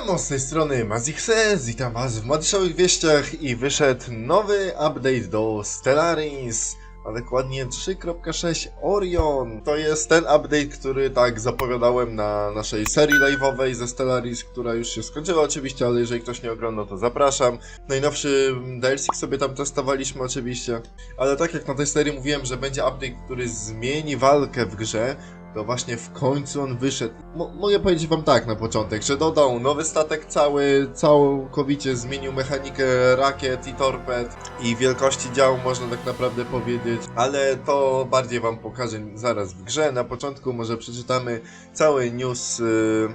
Siemo, z tej strony Mazixes, witam was w Madiszowych Wieściach i wyszedł nowy update do Stellaris, a dokładnie 3.6 Orion. To jest ten update, który tak zapowiadałem na naszej serii live'owej ze Stellaris, która już się skończyła oczywiście, ale jeżeli ktoś nie oglądał, to zapraszam. Najnowszy DLC sobie tam testowaliśmy oczywiście, ale tak jak na tej serii mówiłem, że będzie update, który zmieni walkę w grze, to właśnie w końcu on wyszedł. Mo mogę powiedzieć wam tak na początek, że dodał nowy statek cały, całkowicie zmienił mechanikę rakiet i torped i wielkości działu można tak naprawdę powiedzieć, ale to bardziej wam pokażę zaraz w grze. Na początku może przeczytamy cały news yy,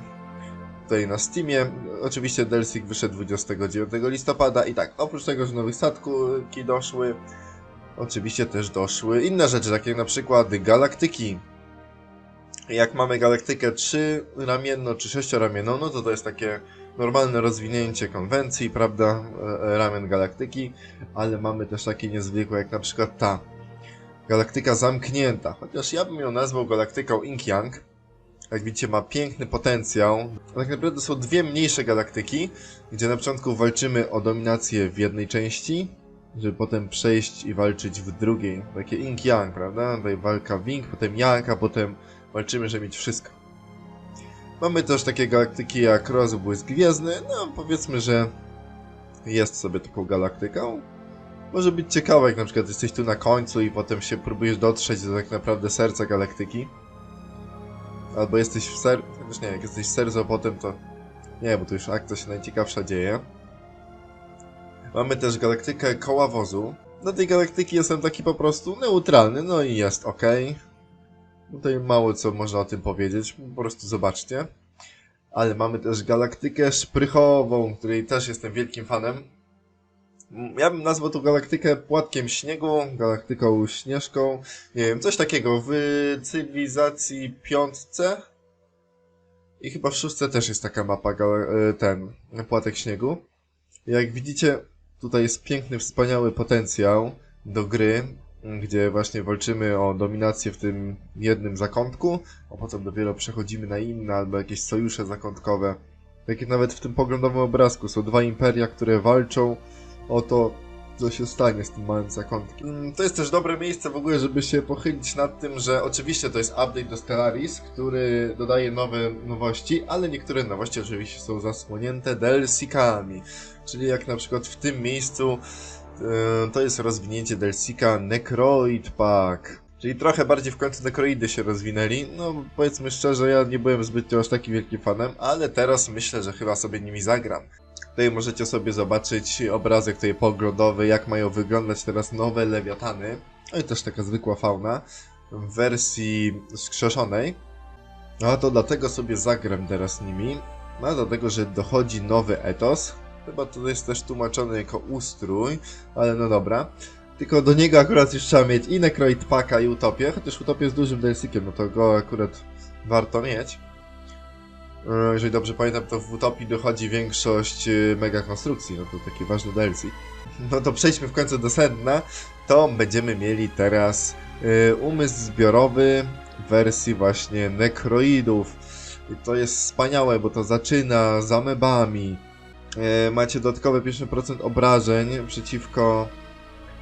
tutaj na Steamie. Oczywiście Delsik wyszedł 29 listopada i tak, oprócz tego, że nowe statki doszły, oczywiście też doszły inne rzeczy, takie na przykład galaktyki jak mamy galaktykę 3 ramienną czy 6 ramienną, no to to jest takie normalne rozwinięcie konwencji, prawda, e, ramion galaktyki, ale mamy też takie niezwykłe jak na przykład ta galaktyka zamknięta, chociaż ja bym ją nazwał galaktyką Ink-Yang. Jak widzicie ma piękny potencjał. Tak naprawdę są dwie mniejsze galaktyki, gdzie na początku walczymy o dominację w jednej części, żeby potem przejść i walczyć w drugiej. Takie Ink-Yang, prawda? Tutaj walka Wing, potem Yang, a potem walczymy, żeby mieć wszystko. Mamy też takie galaktyki jak rozbłysk gwiezdny, no powiedzmy, że jest sobie taką galaktyką. Może być ciekawe, jak na przykład jesteś tu na końcu i potem się próbujesz dotrzeć do tak naprawdę serca galaktyki. Albo jesteś w ser... Chociaż nie, jak jesteś w sercu, potem to... Nie, bo tu już akcja się najciekawsza dzieje. Mamy też galaktykę koła wozu. Dla tej galaktyki jestem taki po prostu neutralny, no i jest ok. Tutaj mało co można o tym powiedzieć, po prostu zobaczcie. Ale mamy też galaktykę szprychową, której też jestem wielkim fanem. Ja bym nazwał tą galaktykę płatkiem śniegu, galaktyką śnieżką, nie wiem, coś takiego w cywilizacji piątce. I chyba w szóstce też jest taka mapa, e, ten, płatek śniegu. Jak widzicie, tutaj jest piękny, wspaniały potencjał do gry gdzie właśnie walczymy o dominację w tym jednym zakątku, a potem dopiero przechodzimy na inne albo jakieś sojusze zakątkowe. Tak jak nawet w tym poglądowym obrazku są dwa imperia, które walczą o to, co się stanie z tym małym zakątkiem. Mm, To jest też dobre miejsce w ogóle, żeby się pochylić nad tym, że oczywiście to jest update do Stellaris, który dodaje nowe nowości, ale niektóre nowości oczywiście są zasłonięte DLC-kami. Czyli jak na przykład w tym miejscu to jest rozwinięcie Delsika Necroid Pack. Czyli trochę bardziej w końcu Necroidy się rozwinęli. No powiedzmy szczerze, ja nie byłem zbytnio aż takim wielkim fanem, ale teraz myślę, że chyba sobie nimi zagram. Tutaj możecie sobie zobaczyć obrazek tutaj poglądowy, jak mają wyglądać teraz nowe lewiatany. No i też taka zwykła fauna w wersji skrzeszonej. No a to dlatego sobie zagram teraz nimi. No dlatego, że dochodzi nowy etos, Chyba to jest też tłumaczone jako ustrój, ale no dobra. Tylko do niego akurat już trzeba mieć i Necroid Packa i Utopię, chociaż Utopia jest dużym DLC-kiem, no to go akurat warto mieć. E, Jeżeli dobrze pamiętam, to w Utopii dochodzi większość e, mega konstrukcji, no to taki ważny DLC. No to przejdźmy w końcu do sedna. To będziemy mieli teraz e, umysł zbiorowy w wersji właśnie Necroidów. I to jest wspaniałe, bo to zaczyna z amebami, macie dodatkowe 50% obrażeń przeciwko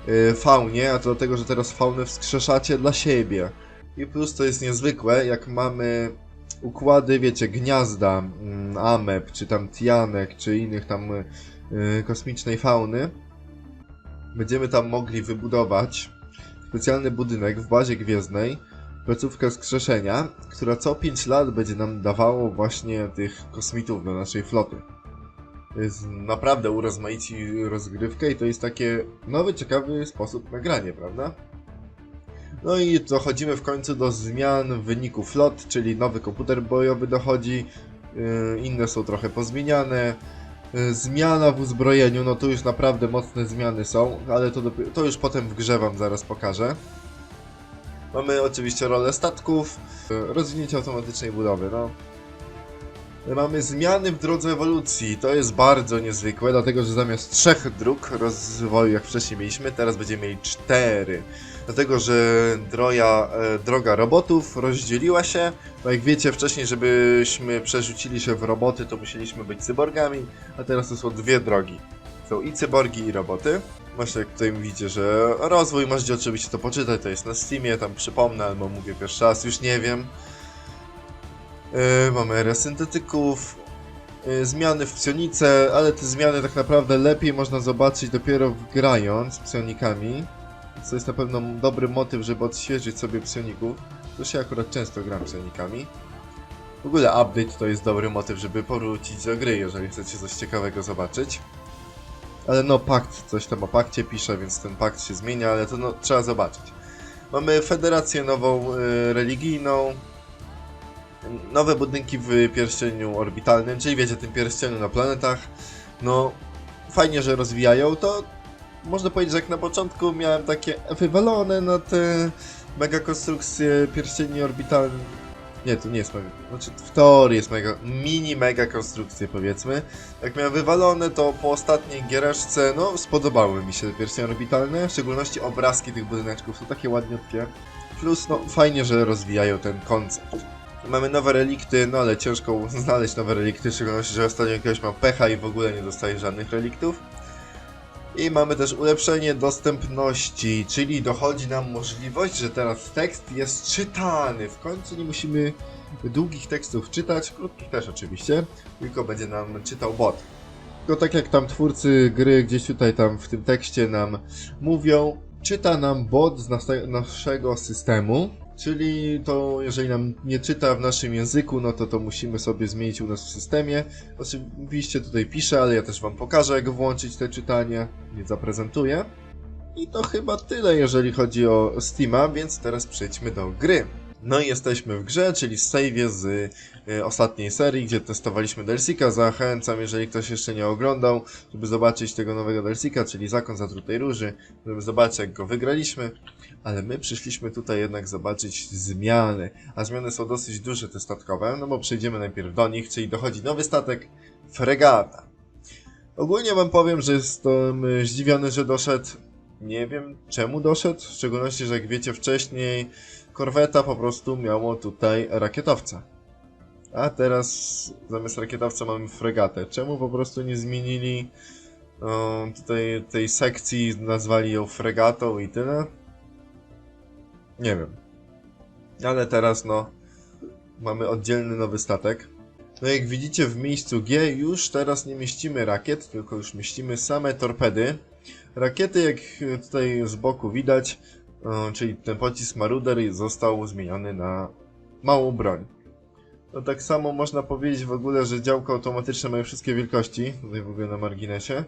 e, faunie, a to dlatego, że teraz faunę wskrzeszacie dla siebie. I plus to jest niezwykłe, jak mamy układy, wiecie, gniazda, mm, ameb, czy tam tianek, czy innych tam e, kosmicznej fauny. Będziemy tam mogli wybudować specjalny budynek w bazie gwiezdnej, placówkę wskrzeszenia, która co 5 lat będzie nam dawało właśnie tych kosmitów do naszej floty naprawdę urozmaici rozgrywkę i to jest takie nowy, ciekawy sposób nagrania, prawda? No i dochodzimy w końcu do zmian w wyniku flot, czyli nowy komputer bojowy dochodzi, yy, inne są trochę pozmieniane. Yy, Zmiana w uzbrojeniu, no tu już naprawdę mocne zmiany są, ale to, to już potem w grze wam zaraz pokażę. Mamy oczywiście rolę statków, yy, rozwinięcie automatycznej budowy, no Mamy zmiany w drodze ewolucji. To jest bardzo niezwykłe, dlatego że zamiast trzech dróg rozwoju, jak wcześniej mieliśmy, teraz będziemy mieli cztery. Dlatego, że droja, e, droga robotów rozdzieliła się. No jak wiecie, wcześniej, żebyśmy przerzucili się w roboty, to musieliśmy być cyborgami, a teraz to są dwie drogi. Są i cyborgi, i roboty. Właśnie jak tutaj widzicie, że rozwój możecie oczywiście to poczytać, to jest na Steamie, tam przypomnę, albo mówię pierwszy raz, już nie wiem. Yy, mamy erę syntetyków, yy, zmiany w psionice, ale te zmiany tak naprawdę lepiej można zobaczyć dopiero grając psionikami. Co jest na pewno dobry motyw, żeby odświeżyć sobie psioników. To się akurat często gram psionikami. W ogóle update to jest dobry motyw, żeby powrócić do gry, jeżeli chcecie coś ciekawego zobaczyć. Ale no, pakt, coś tam o pakcie pisze, więc ten pakt się zmienia, ale to no, trzeba zobaczyć. Mamy federację nową y, religijną, nowe budynki w pierścieniu orbitalnym, czyli wiecie, tym pierścieniu na planetach. No, fajnie, że rozwijają to. Można powiedzieć, że jak na początku miałem takie wywalone na te mega konstrukcje pierścieni orbitalnych. Nie, to nie jest mega. Znaczy, w teorii jest mega. Mini mega konstrukcje, powiedzmy. Jak miałem wywalone, to po ostatniej giereszce, no, spodobały mi się te pierścienie orbitalne. W szczególności obrazki tych budyneczków są takie ładniutkie. Plus, no, fajnie, że rozwijają ten koncept. Mamy nowe relikty, no ale ciężko znaleźć nowe relikty, w szczególności, że ostatnio jakiegoś mam pecha i w ogóle nie dostaję żadnych reliktów. I mamy też ulepszenie dostępności, czyli dochodzi nam możliwość, że teraz tekst jest czytany. W końcu nie musimy długich tekstów czytać, krótkich też oczywiście, tylko będzie nam czytał bot. Tylko tak jak tam twórcy gry gdzieś tutaj tam w tym tekście nam mówią, czyta nam bot z naszego systemu, czyli to jeżeli nam nie czyta w naszym języku, no to to musimy sobie zmienić u nas w systemie. Oczywiście tutaj piszę, ale ja też wam pokażę jak włączyć te czytanie, nie zaprezentuję. I to chyba tyle, jeżeli chodzi o Steama, więc teraz przejdźmy do gry. No i jesteśmy w grze, czyli save z y, ostatniej serii, gdzie testowaliśmy Delsika. Zachęcam, jeżeli ktoś jeszcze nie oglądał, żeby zobaczyć tego nowego Delsika, czyli Zakon Zatrutej Róży, żeby zobaczyć jak go wygraliśmy. Ale my przyszliśmy tutaj jednak zobaczyć zmiany, a zmiany są dosyć duże te statkowe, no bo przejdziemy najpierw do nich, czyli dochodzi nowy statek, fregata. Ogólnie wam powiem, że jestem y, zdziwiony, że doszedł. Nie wiem czemu doszedł, w szczególności, że jak wiecie wcześniej, korweta po prostu miało tutaj rakietowca. A teraz zamiast rakietowca mamy fregatę. Czemu po prostu nie zmienili tutaj tej sekcji, nazwali ją fregatą i tyle? Nie wiem. Ale teraz no mamy oddzielny nowy statek. No jak widzicie w miejscu G już teraz nie mieścimy rakiet, tylko już mieścimy same torpedy. Rakiety jak tutaj z boku widać, o, czyli ten pocisk Maruder został zmieniony na małą broń. No tak samo można powiedzieć w ogóle, że działka automatyczne mają wszystkie wielkości, tutaj w ogóle na marginesie.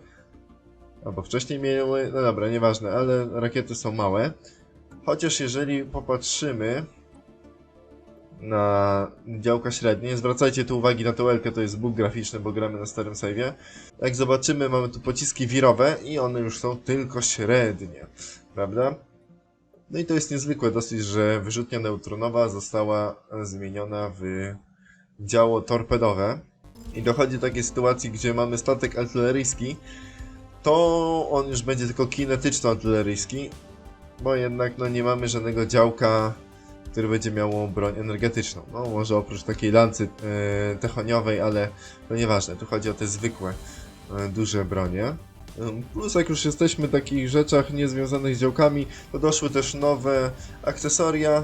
Albo wcześniej miały, no dobra, nieważne, ale rakiety są małe. Chociaż jeżeli popatrzymy na działka średnie, zwracajcie tu uwagi na tą Elkę, to jest bóg graficzny, bo gramy na starym save'ie. Jak zobaczymy, mamy tu pociski wirowe i one już są tylko średnie, prawda? No i to jest niezwykłe dosyć, że wyrzutnia neutronowa została zmieniona w działo torpedowe. I dochodzi do takiej sytuacji, gdzie mamy statek artyleryjski, to on już będzie tylko kinetyczno-artyleryjski, bo jednak no nie mamy żadnego działka, który będzie miało broń energetyczną. No może oprócz takiej lancy e, techoniowej, ale to nieważne, tu chodzi o te zwykłe, e, duże bronie. Plus jak już jesteśmy w takich rzeczach niezwiązanych z działkami, to doszły też nowe akcesoria,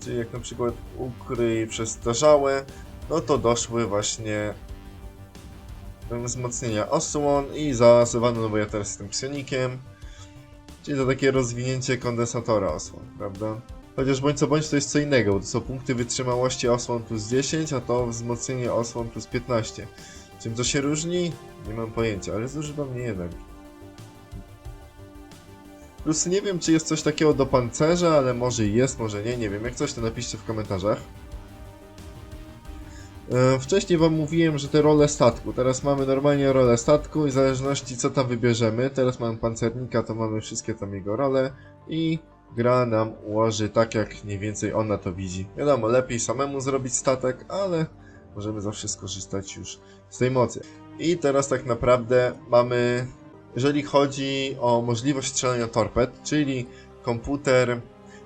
czyli jak na przykład ukryj przestarzałe, no to doszły właśnie wzmocnienia osłon i zaawansowano, no bo ja teraz jestem psionikiem, czyli to takie rozwinięcie kondensatora osłon, prawda? Chociaż bądź co bądź to jest co innego, bo to są punkty wytrzymałości osłon plus 10, a to wzmocnienie osłon plus 15. Czym to się różni? Nie mam pojęcia, ale zużywam nie jeden. Plus nie wiem, czy jest coś takiego do pancerza, ale może jest, może nie, nie wiem. Jak coś, to napiszcie w komentarzach. E, Wcześniej wam mówiłem, że te role statku. Teraz mamy normalnie rolę statku i w zależności co tam wybierzemy. Teraz mamy pancernika, to mamy wszystkie tam jego role i gra nam ułoży tak, jak mniej więcej ona to widzi. Wiadomo, lepiej samemu zrobić statek, ale możemy zawsze skorzystać już z tej mocy. I teraz tak naprawdę mamy, jeżeli chodzi o możliwość strzelania torped, czyli komputer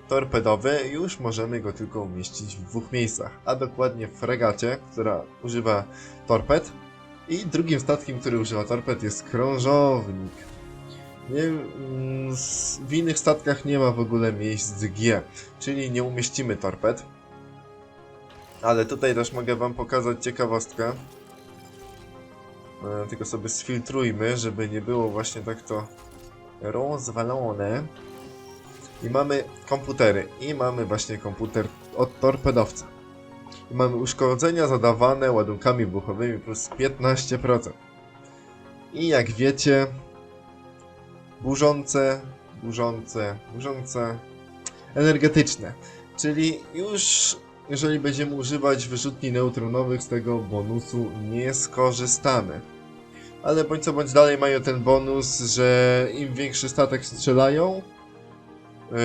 torpedowy, już możemy go tylko umieścić w dwóch miejscach, a dokładnie w fregacie, która używa torped i drugim statkiem, który używa torped jest krążownik. Nie, mm, w innych statkach nie ma w ogóle miejsc G, czyli nie umieścimy torped. Ale tutaj też mogę wam pokazać ciekawostkę. E, Tylko sobie sfiltrujmy, żeby nie było właśnie tak to rozwalone. I mamy komputery. I mamy właśnie komputer od torpedowca. I mamy uszkodzenia zadawane ładunkami wybuchowymi plus 15%. I jak wiecie, burzące, burzące, burzące, energetyczne. Czyli już jeżeli będziemy używać wyrzutni neutronowych z tego bonusu nie skorzystamy. Ale bądź co bądź dalej mają ten bonus, że im większy statek strzelają,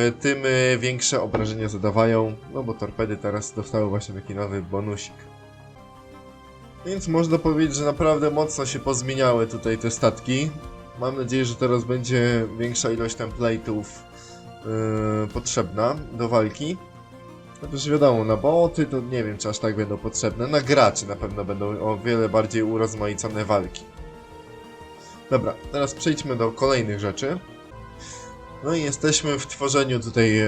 y, tym y, większe obrażenia zadawają, no bo torpedy teraz dostały właśnie taki nowy bonusik. Więc można powiedzieć, że naprawdę mocno się pozmieniały tutaj te statki. Mam nadzieję, że teraz będzie większa ilość template'ów yy, potrzebna do walki. Chociaż wiadomo, na boty to nie wiem, czy aż tak będą potrzebne. Na graczy na pewno będą o wiele bardziej urozmaicone walki. Dobra, teraz przejdźmy do kolejnych rzeczy. No i jesteśmy w tworzeniu tutaj e,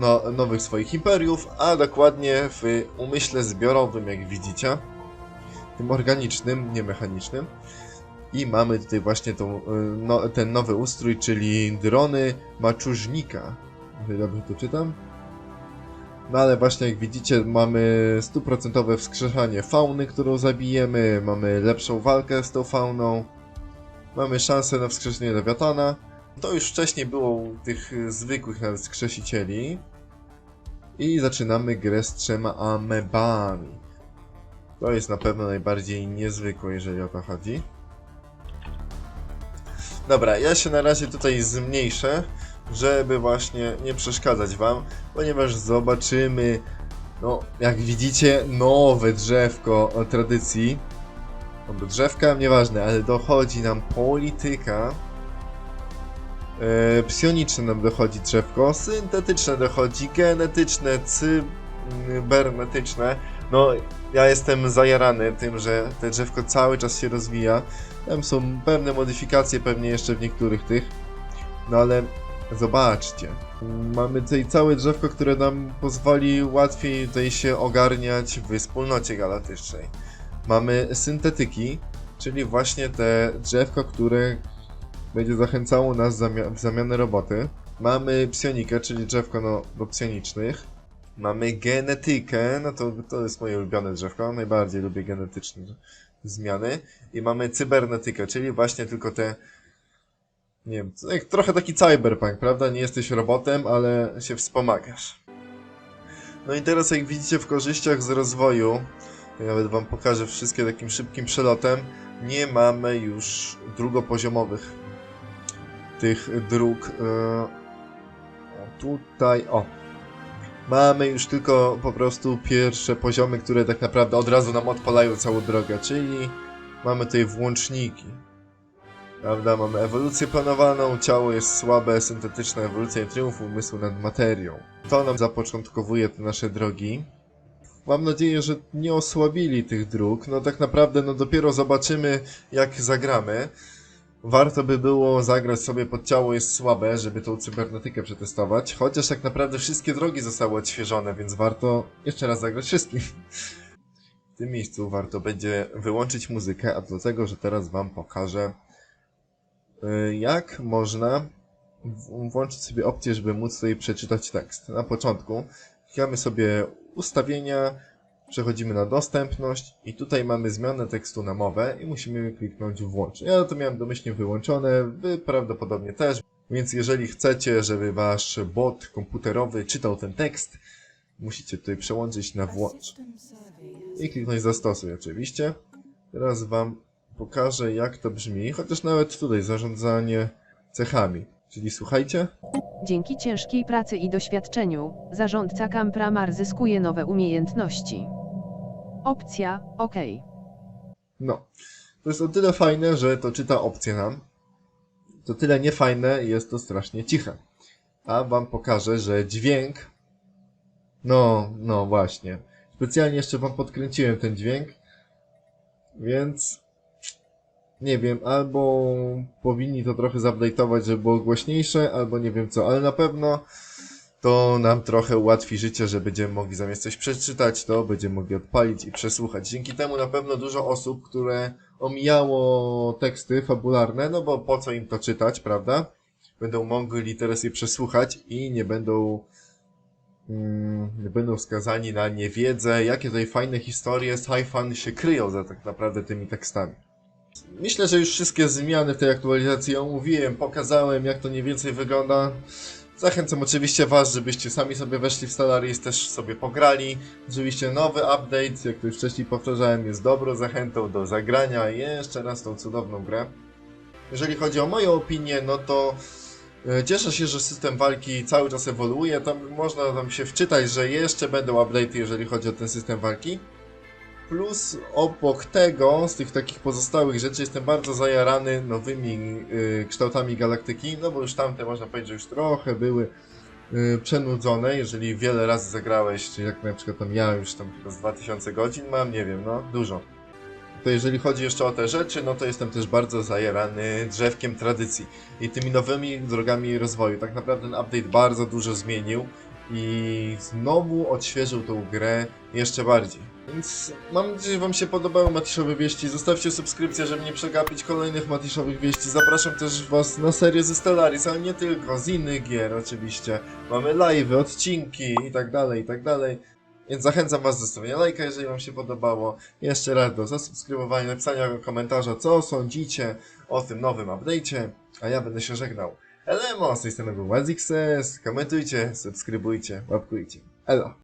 no, nowych swoich imperiów, a dokładnie w umyśle zbiorowym, jak widzicie. Tym organicznym, nie mechanicznym. I mamy tutaj właśnie tą, e, no, ten nowy ustrój, czyli drony maczużnika. Dobrze to czytam? No ale właśnie jak widzicie mamy stuprocentowe wskrzeszanie fauny, którą zabijemy, mamy lepszą walkę z tą fauną, mamy szansę na wskrzeszenie lewiatana. To już wcześniej było u tych y, zwykłych nawet skrzesicieli. I zaczynamy grę z trzema amebami. To jest na pewno najbardziej niezwykłe, jeżeli o to chodzi. Dobra, ja się na razie tutaj zmniejszę, żeby właśnie nie przeszkadzać wam, ponieważ zobaczymy, no jak widzicie, nowe drzewko o tradycji. Do drzewka, nieważne, ale dochodzi nam polityka. E, psioniczne nam dochodzi drzewko, syntetyczne dochodzi, genetyczne, cybernetyczne. No, ja jestem zajarany tym, że te drzewko cały czas się rozwija. Tam są pewne modyfikacje, pewnie jeszcze w niektórych tych. No ale zobaczcie. Mamy tutaj całe drzewko, które nam pozwoli łatwiej tutaj się ogarniać w wspólnocie galaktycznej. Mamy syntetyki, czyli właśnie te drzewko, które będzie zachęcało nas w zamianę roboty. Mamy psionikę, czyli drzewko no, do psionicznych. Mamy genetykę, no to, to jest moje ulubione drzewko, najbardziej lubię genetyczne zmiany. I mamy cybernetykę, czyli właśnie tylko te nie wiem, trochę taki cyberpunk, prawda? Nie jesteś robotem, ale się wspomagasz. No i teraz jak widzicie w korzyściach z rozwoju, nawet wam pokażę wszystkie takim szybkim przelotem, nie mamy już drugopoziomowych tych dróg. e, tutaj, o. Mamy już tylko po prostu pierwsze poziomy, które tak naprawdę od razu nam odpalają całą drogę, czyli mamy tutaj włączniki. Prawda, mamy ewolucję planowaną, ciało jest słabe, syntetyczna ewolucja i triumf umysłu nad materią. To nam zapoczątkowuje te nasze drogi. Mam nadzieję, że nie osłabili tych dróg. No tak naprawdę, no dopiero zobaczymy, jak zagramy. Warto by było zagrać sobie pod ciało jest słabe, żeby tą cybernetykę przetestować. Chociaż tak naprawdę wszystkie drogi zostały odświeżone, więc warto jeszcze raz zagrać wszystkim. W tym miejscu warto będzie wyłączyć muzykę, a dlatego, że teraz wam pokażę y, jak można włączyć sobie opcję, żeby móc tutaj przeczytać tekst. Na początku klikamy sobie ustawienia, przechodzimy na dostępność i tutaj mamy zmianę tekstu na mowę i musimy kliknąć włącz. Ja to miałem domyślnie wyłączone, wy prawdopodobnie też, więc jeżeli chcecie, żeby wasz bot komputerowy czytał ten tekst, musicie tutaj przełączyć na włącz i kliknąć zastosuj oczywiście. Teraz wam pokażę jak to brzmi, chociaż nawet tutaj zarządzanie cechami. Czyli słuchajcie, Dzięki ciężkiej pracy i doświadczeniu, zarządca Kampramar zyskuje nowe umiejętności. Opcja OK. No. To jest o tyle fajne, że to czyta opcje nam. To tyle niefajne, jest to strasznie ciche. A wam pokażę, że dźwięk. No, no właśnie. Specjalnie jeszcze wam podkręciłem ten dźwięk. Więc. Nie wiem, albo powinni to trochę zupdate'ować, żeby było głośniejsze, albo nie wiem co, ale na pewno to nam trochę ułatwi życie, że będziemy mogli zamiast coś przeczytać, to będziemy mogli odpalić i przesłuchać. Dzięki temu na pewno dużo osób, które omijało teksty fabularne, no bo po co im to czytać, prawda? Będą mogli teraz je przesłuchać i nie będą mm, będą skazani na niewiedzę, jakie tutaj fajne historie sci-fi się kryją za tak naprawdę tymi tekstami. Myślę, że już wszystkie zmiany w tej aktualizacji omówiłem, pokazałem jak to mniej więcej wygląda. Zachęcam oczywiście Was, żebyście sami sobie weszli w Stellaris, też sobie pograli. Oczywiście nowy update, jak to już wcześniej powtarzałem, jest dobrą zachętą do zagrania jeszcze raz tą cudowną grę. Jeżeli chodzi o moją opinię, no to e, cieszę się, że system walki cały czas ewoluuje. Tam można tam się wczytać, że jeszcze będą update'y, jeżeli chodzi o ten system walki. Plus obok tego, z tych takich pozostałych rzeczy, jestem bardzo zajarany nowymi y, kształtami galaktyki, no bo już tamte można powiedzieć, że już trochę były y, przenudzone, jeżeli wiele razy zagrałeś, czy jak na przykład tam ja już tam chyba z 2000 godzin mam, nie wiem, no dużo. To jeżeli chodzi jeszcze o te rzeczy, no to jestem też bardzo zajarany drzewkiem tradycji i tymi nowymi drogami rozwoju. Tak naprawdę ten update bardzo dużo zmienił i znowu odświeżył tą grę jeszcze bardziej. Więc mam nadzieję, że Wam się podobały Matiszowe Wieści. Zostawcie subskrypcję, żeby nie przegapić kolejnych Matiszowych Wieści. Zapraszam też Was na serię ze Stellaris, ale nie tylko, z innych gier oczywiście. Mamy live'y, odcinki i tak dalej, i tak dalej. Więc zachęcam Was do zostawienia lajka, jeżeli Wam się podobało. Jeszcze raz do zasubskrybowania, napisania komentarza, co sądzicie o tym nowym update'cie. A ja będę się żegnał. Elemo, z tej strony był WazXS. Komentujcie, subskrybujcie, łapkujcie. Elo.